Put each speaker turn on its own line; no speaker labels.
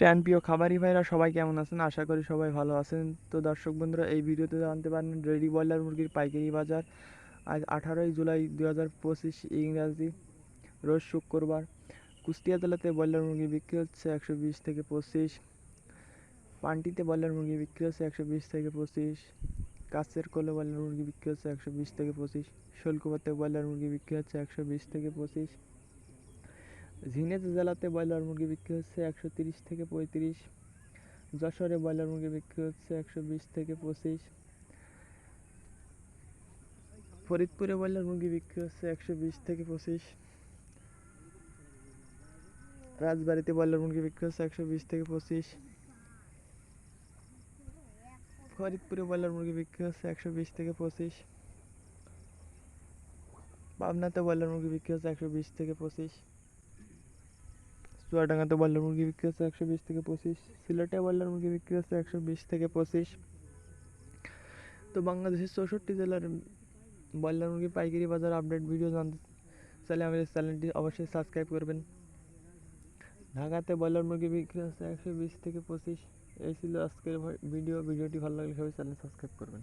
প্রাণপ্রিয় খামারি ভাইরা, সবাই কেমন আছেন? আশা করি সবাই ভালো আছেন। তো দর্শক বন্ধুরা, এই ভিডিওতে জানতে পারেন রেডি ব্রয়লার মুরগির পাইকারি বাজার। আজ আঠারোই জুলাই দু হাজার পঁচিশ, ইংরাজি রোজ শুক্রবার। কুষ্টিয়া জেলাতে ব্রয়লার মুরগি বিক্রি হচ্ছে একশো বিশ থেকে পঁচিশ। পান্টিতে ব্রয়লার মুরগি বিক্রি হচ্ছে একশো বিশ থেকে পঁচিশ। কাছের কোলে ব্রয়লার মুরগি বিক্রি হচ্ছে একশো বিশ থেকে পঁচিশ। শোলকুপাতে ব্রয়লার মুরগি বিক্রি হচ্ছে একশো বিশ থেকে পঁচিশ। ঝিনেজ জেলাতে ব্রয়লার মুরগি বিক্রি হচ্ছে একশো তিরিশ থেকে পঁয়ত্রিশ, যশোরে ব্রয়লার মুরগি বিক্রি হচ্ছে একশো বিশ থেকে পঁচিশ, ফরিদপুরে ব্রয়লার মুরগি বিক্রি হচ্ছে একশো বিশ থেকে পঁচিশ, রাজবাড়িতে ব্রয়লার মুরগি বিক্রি হচ্ছে একশো বিশ থেকে পঁচিশ, ফরিদপুরে ব্রয়লার মুরগি বিক্রি হচ্ছে একশো বিশ থেকে পঁচিশ, পাবনাতে ব্রয়লার মুরগি বিক্রি হচ্ছে একশো বিশ থেকে পঁচিশ চুয়াডাঙ্গাতে ব্রয়লার মুরগি বিক্রি হচ্ছে একশো বিশ থেকে পঁচিশ, সিলেটে ব্রয়লার মুরগি বিক্রি হচ্ছে একশো বিশ থেকে পঁচিশ। তো বাংলাদেশের চৌষট্টি জেলার ব্রয়লার মুরগি পাইকারি বাজার আপডেট ভিডিও জানতে চাইলে আমাদের চ্যানেলটি অবশ্যই সাবস্ক্রাইব করবেন। ঢাকাতে ব্রয়লার মুরগি বিক্রি হচ্ছে একশো বিশ থেকে পঁচিশ। এই ছিল আজকের ভিডিও। ভিডিওটি ভালো লাগলে সবাই চ্যানেল সাবস্ক্রাইব করবেন।